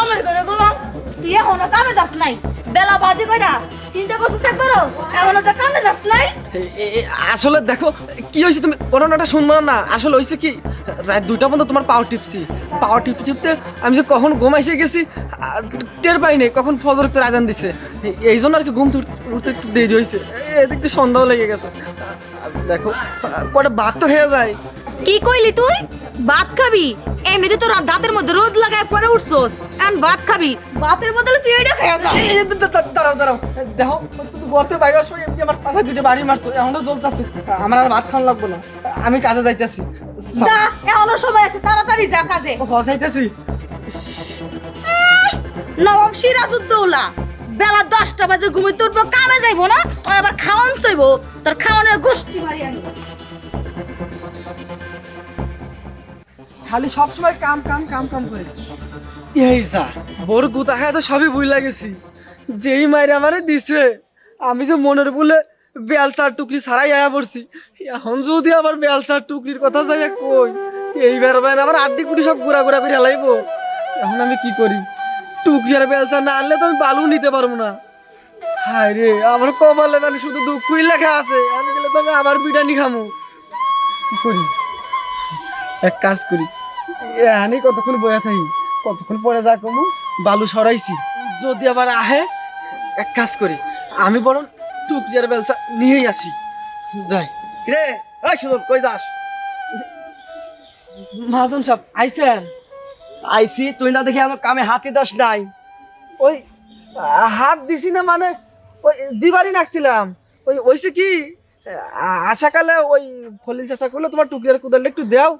জমের করে গোলাম তুই এখনও কামে যাস নাই? বেলা বাজে কয়টা? চিন্তা করছিস একবারও? এখনও যে কামে যাস নাই? আসলে দেখো, কি হয়েছে তুমি? ঘটনাটা শুনব না? আসলে হয়েছে কি, রাত দুইটা পর্যন্ত তোমার পাওয়ার টিপছি। পাওয়ার টিপতে টিপতে আমি যে কখন ঘুম এসে গেছি, আর টের পাইনি কখন ফজর তো আজান দিছে। এই জন্য আর কি ঘুম উঠতে- একটু দেরি হয়েছে। এদিক দিয়ে সন্ধ্যাও লেগে গেছে। দেখো কটা ভাত তো খেয়ে যায়। কি কইলি তুই? ভাত খাবি? এমনিতে তোর দাঁতের মধ্যে রোদ লাগায় পরে উঠছস। এখন ভাত খাবি। ভাতের বদলে তুই এটা খেয়ে যা। দাঁড়াও দাঁড়াও দেখো তুমি গর্তে বাইরে আসো এমনি আমার পাশে দুটো বাড়ি মারছো এখনও জ্বলতেছে। আমার আর ভাত খাওয়া লাগবে না। আমি কাজে যাইতেছি। যা এখনও সময় আছে তাড়াতাড়ি যা কাজে। যাইতেছি। নবাব সিরাজউদ্দৌলা বেলা দশটা বাজে ঘুমিয়ে উঠবো কামে যাইবো না? আবার খাওয়ান চাইব। তোর খাওয়ানোর গোষ্ঠী মারি আনি খালি সবসময় কাম কাম কাম কাম করে এই যা বড় গুতা খায় তো সবই ভুল লাগেছি যেই মাইরে আমারে দিছে, আমি যে মনের বলে বেলচার টুকরি ছাড়াই আয়া পড়ছি। এখন যদি আমার বেলচার টুকরির কথা যাই কই, এইবার বাইরে আমার আড্ডি কুটি সব ঘোরা ঘোরা করে হেলাইব। এখন আমি কি করি? টুকরি আর বেলচার না আনলে তো আমি বালু নিতে পারব না। হায় রে, আমার কপালে মানে শুধু দুঃখই লেখা আছে। আমি গেলে তো আমি আবার বিরিয়ানি খামো। কি করি? এক কাজ করি। আমি কতক্ষণ বয়া থাকি? কতক্ষণ পরে যা কমু? বালু সরাইছি। যদি আবার আহে এক কাজ করি। আমি বরং টুকরিয়ার বেলচা নিয়েই আসি। যাই। রে এই সুরত কই যাস? মাহাজন সাহেব আইছেন? আইসি তুই না দেখি আমার কামে হাতে দাস নাই। ওই হাত দিছি না মানে ওই দিবারই নাকছিলাম। ওই ওইসে কি? আশাকালে ওই ফলিন চাষা করলে তোমার টুকরিয়ার কুদালে একটু দেও।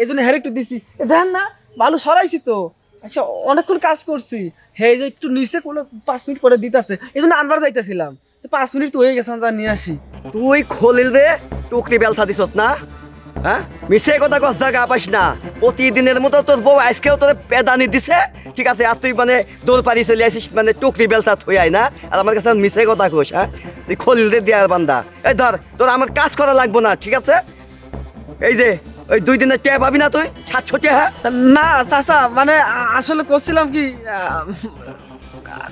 এই জন্য হেরে একটু দিছি। দেখেন না ভালো সরাইছি তো। আচ্ছা অনেকক্ষণ কাজ করছি। হে, এই যে একটু নিচে কোনো পাঁচ মিনিট পরে দিতেছে। এই জন্য আনবার যাইতেছিলাম। তো পাঁচ মিনিট তো হয়ে গেছে যা নিয়ে আসি। তুই খলিল রে, টুকরি বেলথা দিছত না? হ্যাঁ মিশে কথা কস জায়গা পাইস না। প্রতিদিনের মতো তোর বউ আজকেও তোর পেদানি দিছে। ঠিক আছে, আর তুই মানে দৌড় পারি চলে আসিস মানে টুকরি বেলথা থই আয় না। আর আমার কাছে মিশে কথা কস হ্যাঁ তুই খলিল রে দিয়ার বান্দা। এই ধর, তোর আমার কাজ করা লাগবো না, ঠিক আছে? এই যে ওই দুই দিনের ট্যাপ পাবি না তুই? সাতশো হ্যাঁ না চাচা মানে আসলে করছিলাম কি আহ,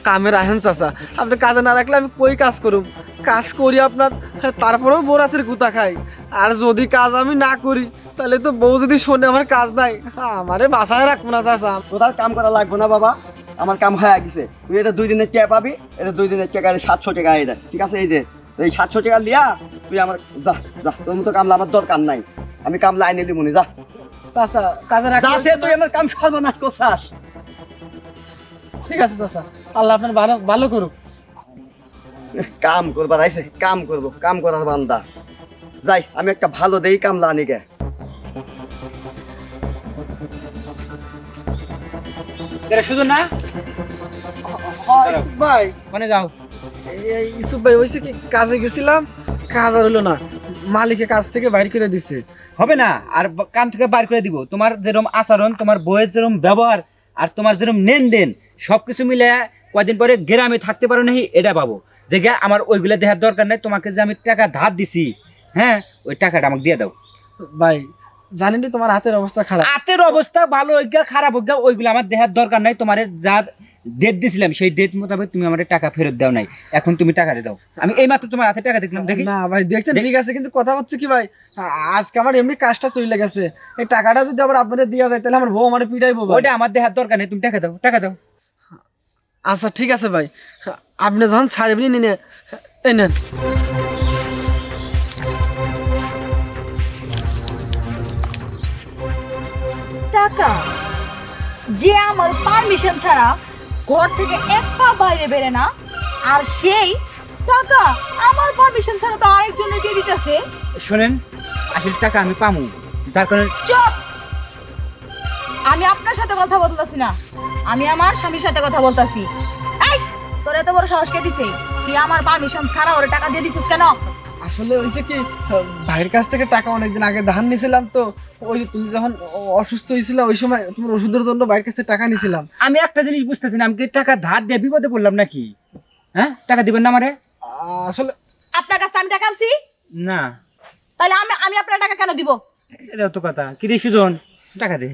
কামের আহেন চাচা। আপনি কাজে না রাখলে আমি কই কাজ করুম? কাজ করি আপনার তারপরেও বউ রাতের গুতা খাই। আর যদি কাজ আমি না করি তাহলে তো বউ যদি শোনে আমার কাজ নাই। আমারে বাসায় রাখব না চাচা। আর কাম করা লাগবে না বাবা? আমার কাম হয়ে গেছে। তুই এটা দুই দিনের টাকা পাবি এটা দুই দিনের টাকা সাতশো টাকা এই দেয় ঠিক আছে এই যে এই সাতশো টাকা লিয়া তুই আমার যা যা তোর মতো কামলা আমার দরকার নাই। আমি কামলা আইনে দিবনি যা। চাচা কাজে যাতে রাখলে তুই আমার কাম সর্বনাশ করছাস। ঠিক আছে চাচা। আল্লাহ আপনার ভালো ভালো করুক। কাম করবার আইছে কাম করব কাম করার বান্দা। যাই আমি একটা ভালো দেই কামলা আনি গে সুজন না? ইসুফ ভাই। মানে যাও। এই ইসুফ ভাই হয়েছে কি কাজে গেছিলাম? কাজ আর হলো না। মালিকে কাছ থেকে বাইর করে দিছে। হবে না? আর কান থেকে বার করে দিব। তোমার যেরকম আচরণ তোমার বইয়ের যেরকম ব্যবহার আর তোমার যেরকম লেনদেন সব কিছু মিলে কয়দিন পরে গ্রামে থাকতে পারো নাহি এটা পাবো যে গা আমার ওইগুলো দেখার দরকার নাই তোমাকে যে আমি টাকা ধার দিছি হ্যাঁ? ওই টাকাটা আমাকে দিয়ে দাও। ভাই জানেনই তোমার হাতের অবস্থা খারাপ। হাতের অবস্থা ভালো ওইগা খারাপ ওইগা ওইগুলো আমার দেহার দরকার নাই। তোমার যা ডেট দিছিলাম সেই ডেট মোতাবেক তুমি আমার টাকা ফেরত দাও নাই। এখন তুমি টাকা দাও। আমি এই মাত্র তোমার হাতে টাকা দেখলাম দেখি। না ভাই দেখছেন ঠিক আছে কিন্তু কথা হচ্ছে কি ভাই আজকে আমার এমনি কাজটা চলে গেছে। এই টাকাটা যদি আবার আপনাদের দেওয়া যায় তাহলে আমার বউ আমার পিটাইবো ভাই। ওইটা আমার দেখার দরকার নেই তুমি টাকা দাও টাকা দাও। আচ্ছা ঠিক আছে ভাই। আপনি যখন ছাড়বেন নিনে এই নেন। টাকা যে আমার পারমিশন ছাড়া ঘর থেকে এক পা বাইরে বেরে না। আর সেই টাকা আমার পারমিশন ছাড়া তো আরেকজনের দিয়ে দিতেছে? শোনেন আসলে টাকা আমি পামু যার কারণে চুপ! আমি আপনার সাথে কথা বলতেছি না। আমি আমার স্বামীর সাথে কথা বলতাছি। এই তোর এত বড় সাহস কে দিছে? তুই আমার পারমিশন ছাড়া ওরে টাকা দিয়ে দিছিস কেন? আসলে হয়েছে কি ভাইয়ের কাছ থেকে টাকা অনেকদিন আগে ধার নিয়েছিলাম তো ওই যে তুমি যখন অসুস্থ হয়েছিল ওই সময় তোমার ওষুধের জন্য ভাইয়ের কাছ থেকে টাকা নিয়েছিলাম। আমি একটা জিনিস বুঝতেছি না আমি কি টাকা ধার দিয়ে বিপদে পড়লাম নাকি? হ্যাঁ? টাকা দিবেন না আমারে? আসলে আপনার কাছে আমি টাকা আনছি? না। তাহলে আমি আমি আপনার টাকা কেন দিব? এটাও তো কথা। কি রে সুজন টাকা দে।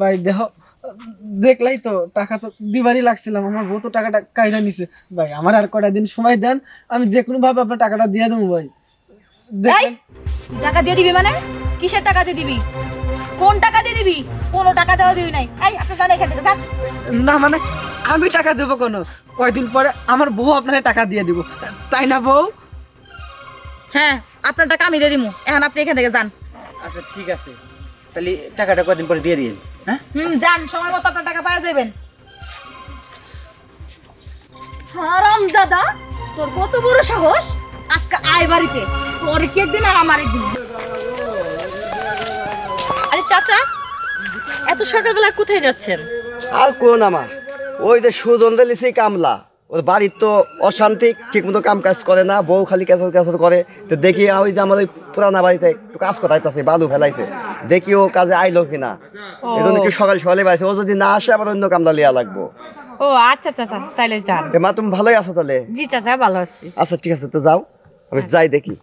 ভাই দেহ দেখলাই তো টাকা তো দিবারই লাগছিলাম আমার বউ তো টাকাটা কাইরা নিছে। ভাই আমার আর কটা দিন সময় দেন আমি যে কোনো ভাবে আপনার টাকাটা দিয়ে দেবো ভাই। টাকা দিয়ে দিবি মানে? কিসের টাকা দিয়ে দিবি? কোন টাকা দিয়ে দিবি? কোনো টাকা দেওয়া দিবি নাই। এই আপনি জানেন এখান থেকে না মানে আমি টাকা দেবো কেন? কয়দিন পরে আমার বউ আপনাকে টাকা দিয়ে দিব। তাই না বউ? হ্যাঁ আপনার টাকা আমি দিয়ে দিবো এখন আপনি এখান থেকে যান। আচ্ছা ঠিক আছে। তাহলে টাকাটা কদিন পরে দিয়ে দিন হুম যান সময় মতো আপনার টাকা পাওয়া যাবেন হারাম দাদা তোর কত বড় সাহস? আজকে আয় বাড়িতে তোর কি একদিন আর আমার একদিন? আরে চাচা এত সকালবেলা কোথায় যাচ্ছেন? আর কোন আমার? ওই যে কামলা। ওর বাড়ির তো অশান্তি ঠিক মতো কাম কাজ করে না বউ খালি কেসর কেসর করে। তো দেখি ওই যে আমার ওই পুরানা বাড়িতে একটু কাজ করাইতেছে বালু ফেলাইছে। দেখি ও কাজে আইলো কিনা। এখন একটু সকাল সকালে বাইছে ও যদি না আসে আবার অন্য কামলা লিয়া লাগবো। ও আচ্ছা চাচা তাইলে যান। মা তুমি ভালোই আছো তাহলে? জি চাচা ভালো আছি। আচ্ছা ঠিক আছে তো যাও। আমি যাই দেখি।